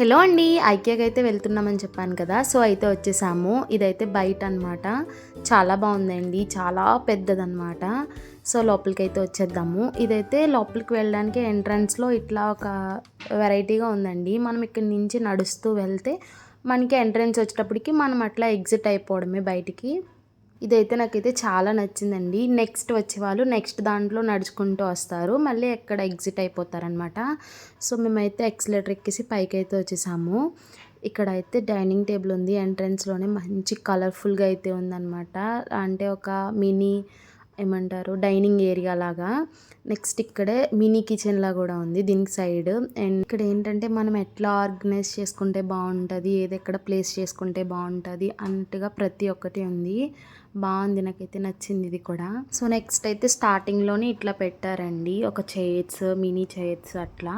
Hello అండి ఐక్యాకి అయితే వెళ్తున్నామని చెప్పాను కదా సో అయితే వచ్చేసాము. ఇదైతే బయట అనమాట చాలా బాగుందండి చాలా పెద్దదన్నమాట. సో లోపలికి అయితే వచ్చేద్దాము. ఇదైతే లోపలికి వెళ్ళడానికి ఎంట్రన్స్లో ఇట్లా ఒక వెరైటీగా ఉందండి. మనం ఇక్కడ నుంచి నడుస్తూ వెళ్తే మనకి ఎంట్రన్స్ వచ్చేటప్పటికి మనం అట్లా ఎగ్జిట్ అయిపోవడమే బయటికి. ఇదైతే నాకైతే చాలా నచ్చిందండి. నెక్స్ట్ వచ్చే వాళ్ళు నెక్స్ట్ దాంట్లో నడుచుకుంటూ వస్తారు. మళ్ళీ ఎక్కడ ఎగ్జిట్ అయిపోతారనమాట సో మేమైతే ఎక్సిలేటర్ ఎక్కేసి పైకి అయితే వచ్చేసాము. ఇక్కడ అయితే డైనింగ్ టేబుల్ ఉంది. ఎంట్రన్స్లోనే మంచి కలర్ఫుల్గా అయితే ఉందన్నమాట. అంటే ఒక మినీ ఏమంటారు? డైనింగ్ ఏరియా లాగా. నెక్స్ట్ ఇక్కడే మినీ కిచెన్ లా కూడా ఉంది దీనికి సైడ్. అండ్ ఇక్కడ ఏంటంటే మనం ఎట్లా ఆర్గనైజ్ చేసుకుంటే బాగుంటుంది? ఏది ఎక్కడ ప్లేస్ చేసుకుంటే బాగుంటుంది? అన్నట్టుగా ప్రతి ఒక్కటి ఉంది. బాగుంది నాకైతే నచ్చింది ఇది కూడా. సో నెక్స్ట్ అయితే స్టార్టింగ్లోనే ఇట్లా పెట్టారండి. ఒక చైర్స్ మినీ చైర్స్ అట్లా.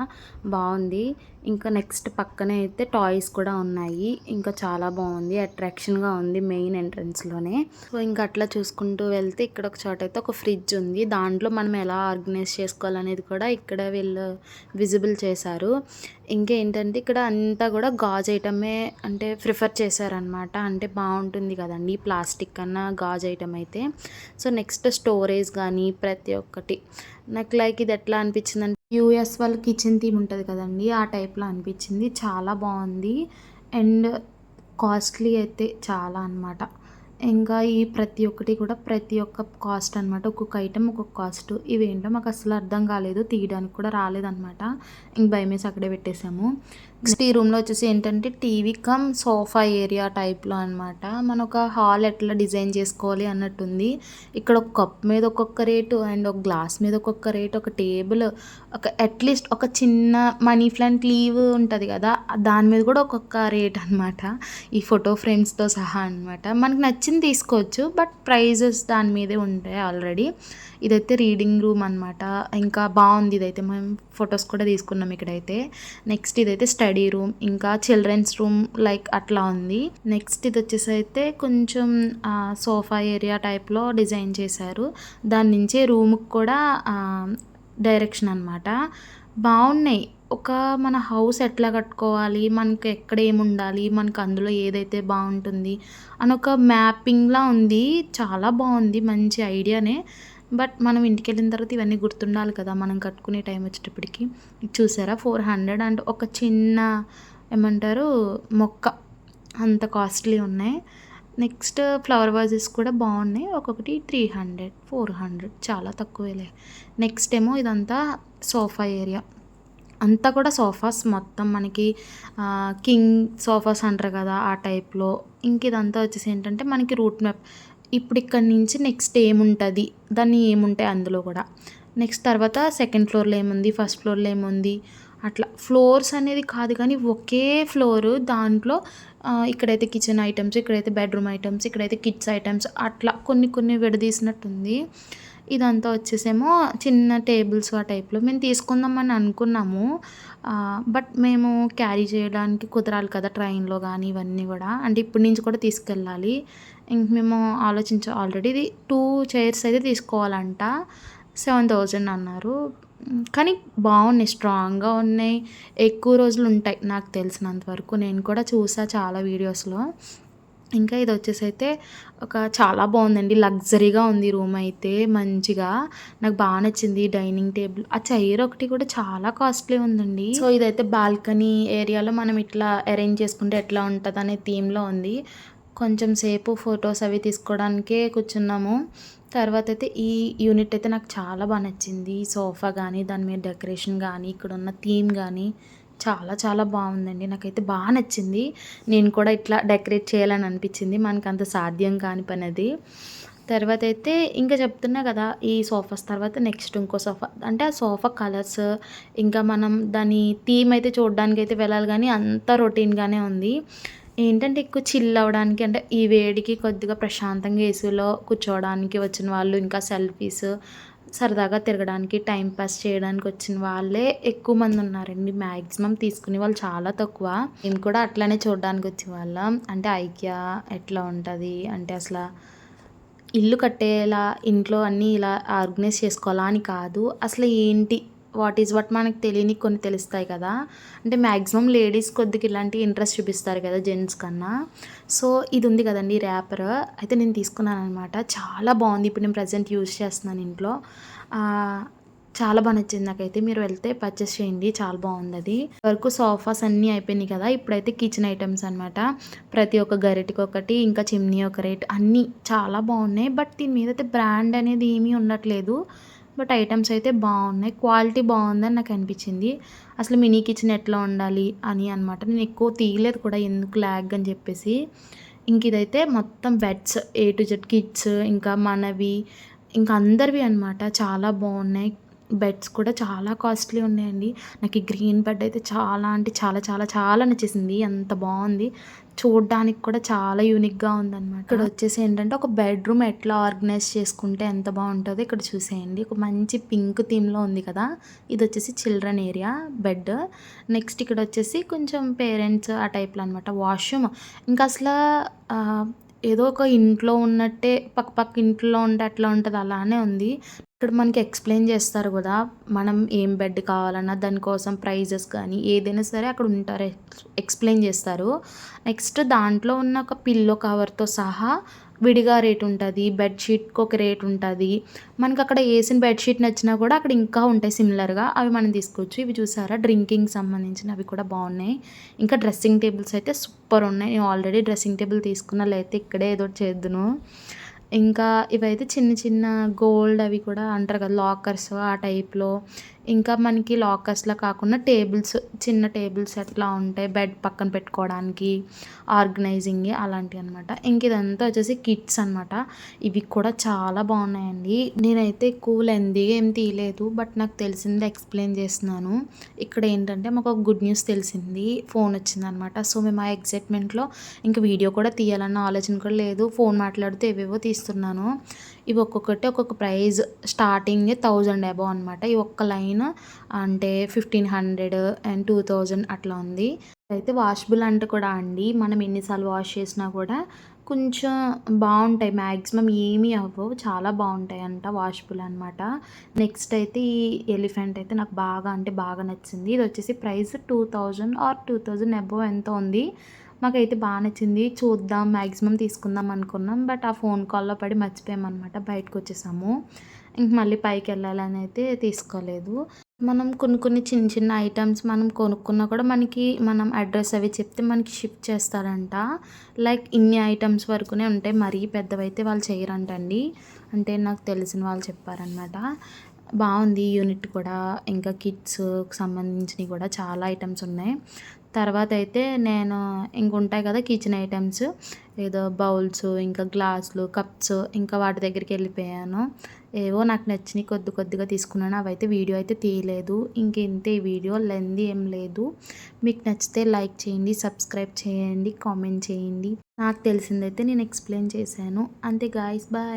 బాగుంది. ఇంకా నెక్స్ట్ పక్కనే అయితే టాయ్స్ కూడా ఉన్నాయి. ఇంకా చాలా బాగుంది. అట్రాక్షన్గా ఉంది మెయిన్ ఎంట్రన్స్లోనే సో ఇంకా అట్లా చూసుకుంటూ వెళ్తే ఇక్కడ ఒక చోట అయితే ఒక ఫ్రిడ్జ్ ఉంది. దాంట్లో మనం ఎలా ఆర్గనైజ్ చేసుకోవాలనేది కూడా ఇక్కడ వీళ్ళు విజిబుల్ చేశారు. ఇంకా ఏంటంటే ఇక్కడ అంతా కూడా గాజు ఐటమే అంటే ప్రిఫర్ చేశారనమాట అంటే బాగుంటుంది కదండి ప్లాస్టిక్ కన్నా గాజు ఐటమ్ అయితే. సో నెక్స్ట్ స్టోరేజ్ కానీ ప్రతి ఒక్కటి. నాకు లైక్ ఇది ఎట్లా అనిపించింది అంటే యూఎస్ వాళ్ళ కిచెన్ థీమ్ ఉంటుంది కదండి. ఆ టైప్లో అనిపించింది. చాలా బాగుంది. అండ్ కాస్ట్లీ అయితే చాలా అనమాట ఇంకా ఈ ప్రతి ఒక్కటి కూడా ప్రతి ఒక్క కాస్ట్ అనమాట ఒక్కొక్క ఐటెం ఒక్కొక్క కాస్ట్ ఇవేంటో మాకు అసలు అర్థం కాలేదు తీయడానికి కూడా రాలేదనమాట ఇంక భయమేసి అక్కడే పెట్టేసాము. నెక్స్ట్ ఈ రూమ్లో వచ్చేసి ఏంటంటే టీవీ కమ్ సోఫా ఏరియా టైప్లో అనమాట మన ఒక హాల్ ఎట్లా డిజైన్ చేసుకోవాలి అన్నట్టుంది. ఇక్కడ ఒక కప్ మీద ఒక్కొక్క రేటు అండ్ ఒక గ్లాస్ మీద ఒక్కొక్క రేటు ఒక టేబుల్ ఒక అట్లీస్ట్ ఒక చిన్న మనీ ప్లాంట్ లీవ్ ఉంటుంది కదా దాని మీద కూడా ఒక్కొక్క రేట్ అనమాట ఈ ఫోటో ఫ్రేమ్స్తో సహా అనమాట మనకు నచ్చింది తీసుకోవచ్చు బట్ ప్రైజెస్ దాని మీదే ఉంటాయి ఆల్రెడీ ఇదైతే రీడింగ్ రూమ్ అనమాట ఇంకా బాగుంది ఇదైతే. మేము ఫొటోస్ కూడా తీసుకున్నాం ఇక్కడైతే. నెక్స్ట్ ఇదైతే స్టడీ రూమ్ ఇంకా చిల్డ్రన్స్ రూమ్ లైక్ అట్లా ఉంది. నెక్స్ట్ ఇది వచ్చేసి అయితే కొంచెం సోఫా ఏరియా టైప్లో డిజైన్ చేశారు. దాని నుంచే రూమ్కి కూడా డైరెక్షన్ అనమాట బాగున్నాయి ఒక మన హౌస్ ఎట్లా కట్టుకోవాలి మనకు ఎక్కడ ఏముండాలి మనకు అందులో ఏదైతే బాగుంటుంది అని ఒక మ్యాపింగ్లా ఉంది. చాలా బాగుంది మంచి ఐడియానే. బట్ మనం ఇంటికి వెళ్ళిన తర్వాత ఇవన్నీ గుర్తుండాలి కదా మనం కట్టుకునే టైం వచ్చేటప్పటికి. చూసారా? ఫోర్ హండ్రెడ్ అండ్ ఒక చిన్న ఏమంటారు మొక్క. అంత కాస్ట్లీ ఉన్నాయి. నెక్స్ట్ ఫ్లవర్ వాజెస్ కూడా బాగున్నాయి. ఒక్కొక్కటి త్రీ హండ్రెడ్ ఫోర్ హండ్రెడ్ చాలా తక్కువేలే. నెక్స్ట్ ఏమో ఇదంతా సోఫా ఏరియా. అంతా కూడా సోఫాస్ మొత్తం మనకి కింగ్ సోఫాస్ అంటారు కదా ఆ టైప్లో. ఇంక ఇదంతా వచ్చేసి ఏంటంటే మనకి రూట్ మ్యాప్. ఇప్పుడు ఇక్కడ నుంచి నెక్స్ట్ ఏముంటుంది? దాన్ని ఏముంటాయి అందులో కూడా. నెక్స్ట్ తర్వాత సెకండ్ ఫ్లోర్లో ఏముంది? ఫస్ట్ ఫ్లోర్లో ఏముంది? అట్లా. ఫ్లోర్స్ అనేది కాదు కానీ ఒకే ఫ్లోర్ దాంట్లో ఇక్కడైతే కిచెన్ ఐటమ్స్ ఇక్కడైతే బెడ్రూమ్ ఐటమ్స్ ఇక్కడైతే కిడ్స్ ఐటమ్స్ అట్లా కొన్ని కొన్ని విడదీసినట్టుంది. ఇదంతా వచ్చేసేమో చిన్న టేబుల్స్ ఆ టైప్లో. మేము తీసుకుందామని అనుకున్నాము. బట్ మేము క్యారీ చేయడానికి కుదరాలి కదా ట్రైన్లో కానీ ఇవన్నీ కూడా. అంటే ఇప్పటి నుంచి కూడా తీసుకెళ్ళాలి. ఇంక మేము ఆలోచించ ఆల్రెడీ ఇది టూ చైర్స్ అయితే తీసుకోవాలంట. సెవెన్ థౌజండ్ అన్నారు. కానీ బాగున్నాయి స్ట్రాంగ్గా ఉన్నాయి. ఎక్కువ రోజులు ఉంటాయి నాకు తెలిసినంత వరకు. నేను కూడా చూసా చాలా వీడియోస్లో ఇంకా ఇది వచ్చేసి అయితే ఒక చాలా బాగుందండి. లగ్జరీగా ఉంది రూమ్ అయితే మంచిగా. నాకు బాగా నచ్చింది డైనింగ్ టేబుల్ ఆ చైర్ ఒకటి కూడా చాలా కాస్ట్లీ ఉందండి. సో ఇదైతే బాల్కనీ ఏరియాలో మనం ఇట్లా అరేంజ్ చేసుకుంటే ఎట్లా ఉంటుంది అనే థీమ్లో ఉంది. కొంచెం సేపు ఫొటోస్ అవి తీసుకోవడానికే కూర్చున్నాము. తర్వాత అయితే ఈ యూనిట్ అయితే నాకు చాలా బాగా నచ్చింది. సోఫా కానీ దాని మీద డెకరేషన్ కానీ ఇక్కడ ఉన్న థీమ్ కానీ చాలా చాలా బాగుందండి. నాకైతే బాగా నచ్చింది. నేను కూడా ఇట్లా డెకరేట్ చేయాలని అనిపించింది. మనకు అంత సాధ్యం కాని పని అది తర్వాత అయితే ఇంకా చెప్తున్నా కదా ఈ సోఫాస్ తర్వాత నెక్స్ట్ ఇంకో సోఫా. అంటే ఆ సోఫా కలర్స్ ఇంకా మనం దాని థీమ్ అయితే చూడడానికి అయితే వెళ్ళాలి కానీ అంత రొటీన్గానే ఉంది. ఏంటంటే ఎక్కువ చిల్ అవ్వడానికి అంటే ఈ వేడికి కొద్దిగా ప్రశాంతంగా ఏసీలో కూర్చోవడానికి వచ్చిన వాళ్ళు ఇంకా సెల్ఫీస్ సరదాగా తిరగడానికి టైం పాస్ చేయడానికి వచ్చిన వాళ్ళే ఎక్కువ మంది ఉన్నారండి. మ్యాక్సిమం తీసుకునే వాళ్ళు చాలా తక్కువ. మేము కూడా అట్లానే చూడడానికి వచ్చే వాళ్ళం అంటే ఐక్య ఎట్లా ఉంటుంది? అంటే అసలు ఇల్లు కట్టేలా ఇంట్లో అన్నీ ఇలా ఆర్గనైజ్ చేసుకోవాలా అని కాదు. అసలు ఏంటి వాట్ ఈజ్ వాట్ మనకు తెలియని కొన్ని తెలుస్తాయి కదా. అంటే మ్యాక్సిమం లేడీస్ కొద్దిగా ఇలాంటి ఇంట్రెస్ట్ చూపిస్తారు కదా జెంట్స్ కన్నా. సో ఇది ఉంది కదండి ర్యాపర్. అయితే నేను తీసుకున్నాను అనమాట చాలా బాగుంది. ఇప్పుడు నేను ప్రజెంట్ యూజ్ చేస్తున్నాను ఇంట్లో. చాలా బాగా నచ్చింది నాకైతే. మీరు వెళ్తే పర్చేస్ చేయండి. చాలా బాగుంది అది. వరకు సోఫాస్ అన్నీ అయిపోయినాయి కదా. ఇప్పుడైతే కిచెన్ ఐటమ్స్ అనమాట ప్రతి ఒక్క గరిటికి ఒకటి ఇంకా చిమ్నీ ఒక రేట్ అన్నీ చాలా బాగున్నాయి. బట్ దీని మీద అయితే బ్రాండ్ అనేది ఏమీ ఉండట్లేదు. బట్ ఐటమ్స్ అయితే బాగున్నాయి. క్వాలిటీ బాగుందని నాకు అనిపించింది. అసలు మినీ కిచెన్ ఎట్లా ఉండాలి అని అనమాట నేను ఎక్కువ తీయలేదు కూడా ఎందుకు ల్యాగ్ అని చెప్పేసి. ఇంక ఇదైతే మొత్తం వెట్స్ ఏ టు జెడ్ కిడ్స్ ఇంకా మనవి ఇంకా అందరివి అనమాట చాలా బాగున్నాయి. బెడ్స్ కూడా చాలా కాస్ట్లీ ఉన్నాయండి. నాకు ఈ గ్రీన్ బెడ్ అయితే చాలా అంటే చాలా చాలా చాలా నచ్చేసింది. ఎంత బాగుంది. చూడడానికి కూడా చాలా యూనిక్గా ఉందన్నమాట. ఇక్కడ వచ్చేసి ఏంటంటే ఒక బెడ్రూమ్ ఎట్లా ఆర్గనైజ్ చేసుకుంటే ఎంత బాగుంటుందో ఇక్కడ చూసేయండి. ఒక మంచి పింక్ థీమ్లో ఉంది కదా. ఇది వచ్చేసి చిల్డ్రన్ ఏరియా బెడ్. నెక్స్ట్ ఇక్కడ వచ్చేసి కొంచెం పేరెంట్స్ ఆ టైప్లో అనమాట వాష్రూమ్. ఇంకా అసలు ఏదో ఒక ఇంట్లో ఉన్నట్టే పక్క పక్క ఇంట్లో ఉంటే అట్లా ఉంటుంది అలానే ఉంది. ఇక్కడ మనకి ఎక్స్ప్లెయిన్ చేస్తారు కదా మనం ఏం బెడ్ కావాలన్నా దానికోసం ప్రైజెస్ కానీ ఏదైనా సరే అక్కడ ఉంటారు ఎక్స్ప్లెయిన్ చేస్తారు. నెక్స్ట్ దాంట్లో ఉన్న ఒక పిల్లో కవర్తో సహా విడిగా రేట్ ఉంటుంది బెడ్షీట్కి ఒక రేట్ ఉంటుంది. మనకి అక్కడ వేసిన బెడ్షీట్ నచ్చినా కూడా అక్కడ ఇంకా ఉంటాయి సిమిలర్గా. అవి మనం తీసుకోవచ్చు ఇవి చూసారా? డ్రింకింగ్ సంబంధించినవి కూడా బాగున్నాయి. ఇంకా డ్రెస్సింగ్ టేబుల్స్ అయితే సూపర్ ఉన్నాయి. నేను ఆల్రెడీ డ్రెస్సింగ్ టేబుల్ తీసుకున్నా లేకపోతే ఇక్కడే ఏదో చేద్దును. ఇంకా ఇవైతే చిన్న చిన్న గోల్డ్ అవి కూడా అంటారు కదా లాకర్స్ ఆ టైప్లో. ఇంకా మనకి లాకర్స్లో కాకుండా టేబుల్స్ చిన్న టేబుల్స్ ఎట్లా ఉంటాయి బెడ్ పక్కన పెట్టుకోవడానికి ఆర్గనైజింగ్ అలాంటివి అనమాట ఇంక ఇదంతా వచ్చేసి కిట్స్ అనమాట ఇవి కూడా చాలా బాగున్నాయండి. నేనైతే ఎక్కువ లెందీగా ఏం తీయలేదు బట్ నాకు తెలిసింది ఎక్స్ప్లెయిన్ చేస్తున్నాను. ఇక్కడ ఏంటంటే మాకు ఒక గుడ్ న్యూస్ తెలిసింది ఫోన్ వచ్చిందనమాట సో మేము ఆ ఎగ్జైట్మెంట్లో ఇంకా వీడియో కూడా తీయాలన్న ఆలోచన కూడా లేదు. ఫోన్ మాట్లాడుతూ ఏవేవో తీస్తున్నాను. ఇవి ఒక్కొక్కటి ఒక్కొక్క ప్రైజ్ స్టార్టింగ్ థౌజండ్ అబౌవ్ అనమాట ఈ ఒక్క లైన్ అంటే fifteen hundred and two thousand అట్లా ఉంది. అయితే వాషబుల్ అంటే కూడా అండి. మనం ఎన్నిసార్లు వాష్ చేసినా కూడా కొంచెం బాగుంటాయి. మ్యాక్సిమం ఏమీ అవ్వవు. చాలా బాగుంటాయి అంట వాషబుల్ అనమాట నెక్స్ట్ అయితే ఈ ఎలిఫెంట్ అయితే నాకు బాగా అంటే బాగా నచ్చింది. ఇది వచ్చేసి price two thousand or two thousand above ఎంత ఉంది. మాకైతే బాగా నచ్చింది. చూద్దాం మ్యాక్సిమం తీసుకుందాం అనుకున్నాం. బట్ ఆ ఫోన్ కాల్లో పడి మర్చిపోయామన్నమాట. బయటకు వచ్చేసాము ఇంక మళ్ళీ పైకి వెళ్ళాలని అయితే తీసుకోలేదు. మనం కొన్ని కొన్ని చిన్న చిన్న ఐటమ్స్ మనం కొనుక్కున్నా కూడా మనకి మనం అడ్రస్ అవి చెప్తే మనకి షిఫ్ట్ చేస్తారంట. లైక్ ఇన్ని ఐటమ్స్ వరకునే ఉంటాయి. మరీ పెద్దవైతే వాళ్ళు చేయరంటండి. అంటే నాకు తెలిసిన వాళ్ళు చెప్పారనమాట బాగుంది యూనిట్ కూడా. ఇంకా కిడ్స్ సంబంధించినవి కూడా చాలా ఐటమ్స్ ఉన్నాయి. తర్వాత అయితే నేను ఇంకుంటాయి కదా కిచెన్ ఐటమ్స్ ఏదో బౌల్స్ ఇంకా గ్లాసులు కప్స్ ఇంకా వాటి దగ్గరికి వెళ్ళిపోయాను. ఏవో నాకు నచ్చినవి కొద్ది కొద్దిగా తీసుకున్నాను. అవైతే వీడియో అయితే తీయలేదు. ఇంక ఇంతే వీడియో? లెంది ఏం లేదు. మీకు నచ్చితే లైక్ చేయండి సబ్స్క్రైబ్ చేయండి కామెంట్ చేయండి. నాకు తెలిసిందైతే నేను ఎక్స్ప్లెయిన్ చేశాను. అంతే గాయస్ బాయ్